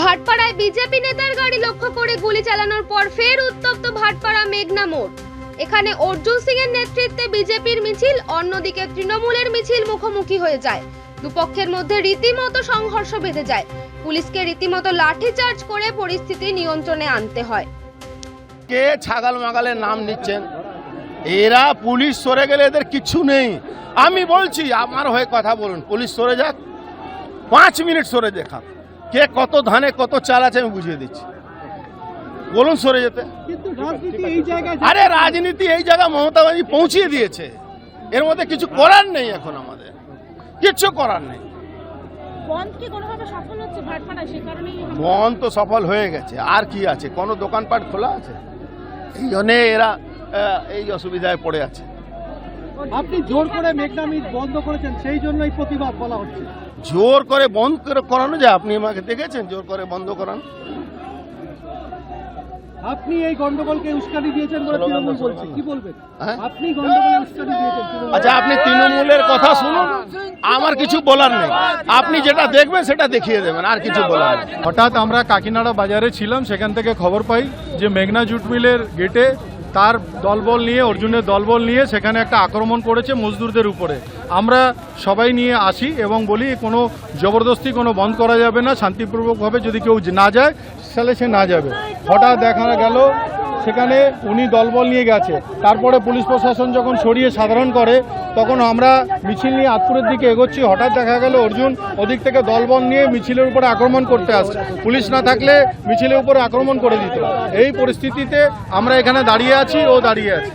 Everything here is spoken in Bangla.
ভাটপাড়ায় বিজেপি নেতার গাড়ি লক্ষ্য করে গুলি চালানোর পর ফের উত্তপ্ত ভাটপাড়া মেঘনা মোড়। এখানে অর্জুন সিং এর নেতৃত্বে বিজেপির মিছিল, অন্যদিকে তৃণমূলের মিছিল মুখোমুখি হয়ে যায়। দুপক্ষের মধ্যে রীতিমতো সংঘর্ষ বেঁধে যায়। পুলিশকে রীতিমতো লাঠিচার্জ করে পরিস্থিতি নিয়ন্ত্রণে আনতে হয়। কে ছাগল মাগালের নাম নিচ্ছেন? এরা পুলিশ সরে গেলে এদের কিছু নেই। আমি বলছি, আমার হয়ে কথা বলুন। পুলিশ সরে যাক। পাঁচ মিনিট সরে দেখা কে কত ধানে কত চাল আছে আমি বুঝিয়ে দিচ্ছি। বলুন সরে যেতে। কিন্তু রাজনীতি এই জায়গায় আরে রাজনীতি এই জায়গা মমতা ব্যানার্জি পৌঁছিয়ে দিয়েছে। এর মধ্যে কিছু করার নেই এখন আমাদের। কিচ্ছু করার নেই। বন্ধ কি কোনোভাবে সফল হচ্ছে ভাটপাড়ায় সে কারণেই বন তো সফল হয়ে গেছে। আর কি আছে? কোনো দোকানপাট খোলা আছে? এই জন্যে এরা এই অসুবিধায় পড়ে আছে। আপনি জোর করে মেঘনা মিট বন্ধ করেছেন সেই জন্যই প্রতিবাদ বলা হচ্ছে। জোর করে বন্ধ করে করানো যায় আপনি আমাকে দেখেছেন জোর করে বন্ধ করান? আপনি এই গন্ডগোলকে উস্কানি দিয়েছেন বলে তৃণমূল বলছে। কি বলবেন? হ্যাঁ? আপনি গন্ডগোলে উস্কানি দিয়েছেন আচ্ছা আপনি তৃণমূলের কথা শুনুন। আমার কিছু বলার নেই। আপনি যেটা দেখবেন সেটা দেখিয়ে দেবেন আর কিছু বলার হঠাৎ আমরা কাকিনাড়া বাজারে ছিলাম সেখান থেকে খবর পাই যে মেঘনা জুট মিলের গেটে তার দলবল নিয়ে, অর্জুনের দলবল নিয়ে সেখানে একটা আক্রমণ করেছে মজদুরদের উপরে। আমরা সবাই নিয়ে আসি এবং বলি, কোনো জবরদস্তি, কোনো বন্ধ করা যাবে না, শান্তিপূর্বকভাবে যদি কেউ না যায়, তাহলে সে না যাবে। হঠাৎ দেখা গেল সেখানে উনি দলবল নিয়ে গেছে। তারপরে পুলিশ প্রশাসন যখন সরিয়ে সাধারণ করে, তখন আমরা মিছিল নিয়ে আতপুরের দিকে এগোচ্ছি। হঠাৎ দেখা গেল অর্জুন ওদিক থেকে দলবল নিয়ে মিছিলের উপরে আক্রমণ করতে আসছে। পুলিশ না থাকলে মিছিলের উপরে আক্রমণ করে দিত। এই পরিস্থিতিতে আমরা এখানে দাঁড়িয়ে আছি ও দাঁড়িয়ে আছে।